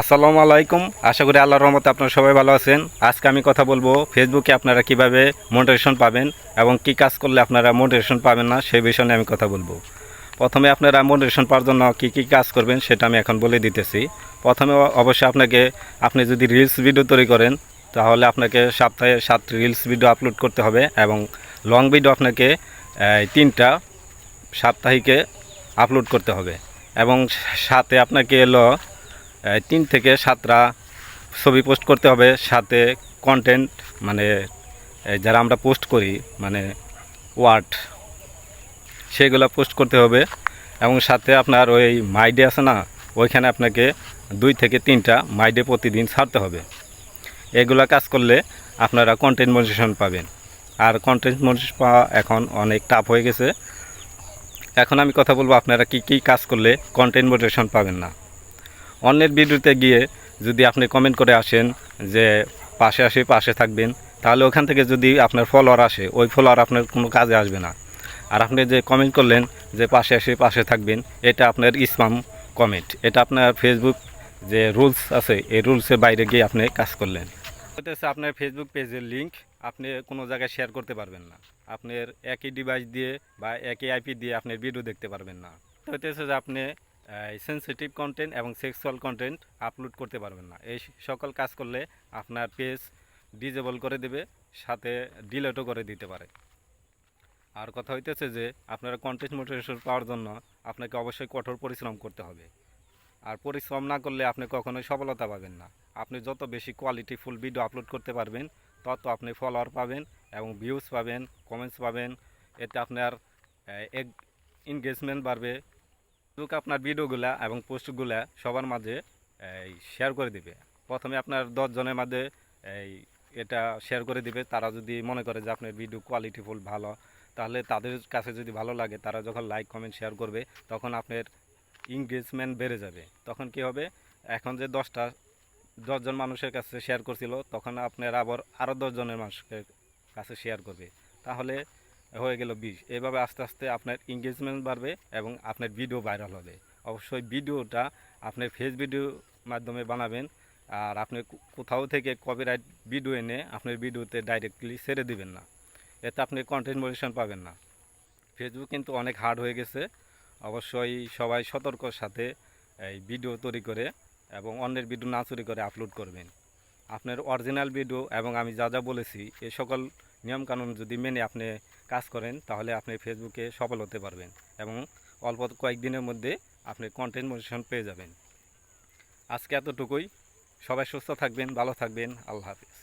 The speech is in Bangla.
আসসালামু আলাইকুম। আশা করি আল্লাহর রহমতে আপনারা সবাই ভালো আছেন। আজকে আমি কথা বলব ফেসবুকে আপনারা কীভাবে মোটিভেশন পাবেন এবং কি কাজ করলে আপনারা মোটিভেশন পাবেন না, সেই বিষয়ে নিয়ে আমি কথা বলব। প্রথমে আপনারা মোটিভেশন পাওয়ার জন্য কী কী কাজ করবেন সেটা আমি এখন বলে দিতেছি। প্রথমে অবশ্যই আপনাকে, আপনি যদি রিলস ভিডিও তৈরি করেন, তাহলে আপনাকে সপ্তাহে সাত রিলস ভিডিও আপলোড করতে হবে এবং লং ভিডিও আপনাকে তিনটা সাপ্তাহিকে আপলোড করতে হবে। এবং সাথে আপনাকে এলো তিন থেকে সাতটা ছবি পোস্ট করতে হবে, সাথে কন্টেন্ট মানে যারা আমরা পোস্ট করি মানে ওয়ার্ড সেগুলো পোস্ট করতে হবে। এবং সাথে আপনার ওই মাইডে আছে না, ওইখানে আপনাকে দুই থেকে তিনটা মাইডে প্রতিদিন ছাড়তে হবে। এগুলা কাজ করলে আপনারা কন্টেন্ট মনিটেশন পাবেন। আর কন্টেন্ট মনিটেশন পাওয়া এখন অনেক টাফ হয়ে গেছে। এখন আমি কথা বলব আপনারা কি কি কাজ করলে কন্টেন্ট মনিটেশন পাবেন না। অন্যের ভিডিওতে গিয়ে যদি আপনি কমেন্ট করে আসেন যে পাশে আসে, পাশে থাকবেন, তাহলে ওখান থেকে যদি আপনার ফলোয়ার আসে, ওই ফলোয়ার আপনার কোনো কাজে আসবে না। আর আপনি যে কমেন্ট করলেন যে পাশে আসে, পাশে থাকবেন, এটা আপনার ইসমাম কমেন্ট এটা আপনার ফেসবুক যে রুলস আছে, এই রুলসের বাইরে গিয়ে আপনি কাজ করলেন। হতেছে আপনার ফেসবুক পেজের লিঙ্ক আপনি কোনো জায়গায় শেয়ার করতে পারবেন না। আপনার একই ডিভাইস দিয়ে বা একই আইপি দিয়ে আপনার ভিডিও দেখতে পারবেন না। হতেছে যে আপনি সেন্সিটিভ কন্টেন্ট এবং সেক্সুয়াল কন্টেন্ট আপলোড করতে পারবেন না। এই সকল কাজ করলে আপনার পেজ ডিজেবল করে দেবে, সাথে ডিলেটও করে দিতে পারে। আর কথা হইতেছে যে, আপনারা কন্টেন্ট মোটিভেশন পাওয়ার জন্য আপনাকে অবশ্যই কঠোর পরিশ্রম করতে হবে। আর পরিশ্রম না করলে আপনি কখনোই সফলতা পাবেন না। আপনি যত বেশি কোয়ালিটি ফুল ভিডিও আপলোড করতে পারবেন, তত আপনি ফলোয়ার পাবেন এবং ভিউজ পাবেন কমেন্টস পাবেন। এতে আপনার এনগেজমেন্ট বাড়বে ফেসবুক আপনার ভিডিওগুলা এবং পোস্টগুলা সবার মাঝে, এই শেয়ার করে দিবে। প্রথমে আপনার দশজনের মাঝে, এই, এটা শেয়ার করে দিবে। তারা যদি মনে করে যে আপনার ভিডিও কোয়ালিটিফুল ভালো, তাহলে তাদের কাছে যদি ভালো লাগে, তারা যখন লাইক কমেন্ট শেয়ার করবে, তখন আপনার এঙ্গেজমেন্ট বেড়ে যাবে। তখন কি হবে? এখন যে দশটা দশজন মানুষের কাছে শেয়ার করছিল, তখন আপনার আবার আরও দশজনের মানুষের কাছে শেয়ার করবে। তাহলে হয়ে গেল বিশ। এভাবে আস্তে আস্তে আপনার এঙ্গেজমেন্ট বাড়বে এবং আপনার ভিডিও ভাইরাল হবে। অবশ্যই ভিডিওটা আপনার ফেস ভিডিও মাধ্যমে বানাবেন আর আপনি কোথাও থেকে কপিরাইট ভিডিও এনে আপনার ভিডিওতে ডাইরেক্টলি ছেড়ে দিবেন না। এতে আপনি কন্টেন্ট মনিটেশন পাবেন না। ফেসবুক কিন্তু অনেক হার্ড হয়ে গেছে। অবশ্যই সবাই সতর্কর সাথে এই ভিডিও তৈরি করে এবং অন্যের ভিডিও না চুরি করে আপলোড করবেন। আপনার অরিজিনাল ভিডিও এবং আমি যা যা বলেছি এই সকল নিয়মকানুন যদি মেনে আপনি কাজ করেন, তাহলে আপনি ফেসবুকে সফল হতে পারবেন এবং অল্প কয়েকদিনের মধ্যে আপনি কন্টেন্ট মোটিভেশন পেয়ে যাবেন। আজকে এতটুকুই। সবাই সুস্থ থাকবেন, ভালো থাকবেন। আল্লাহ হাফিজ।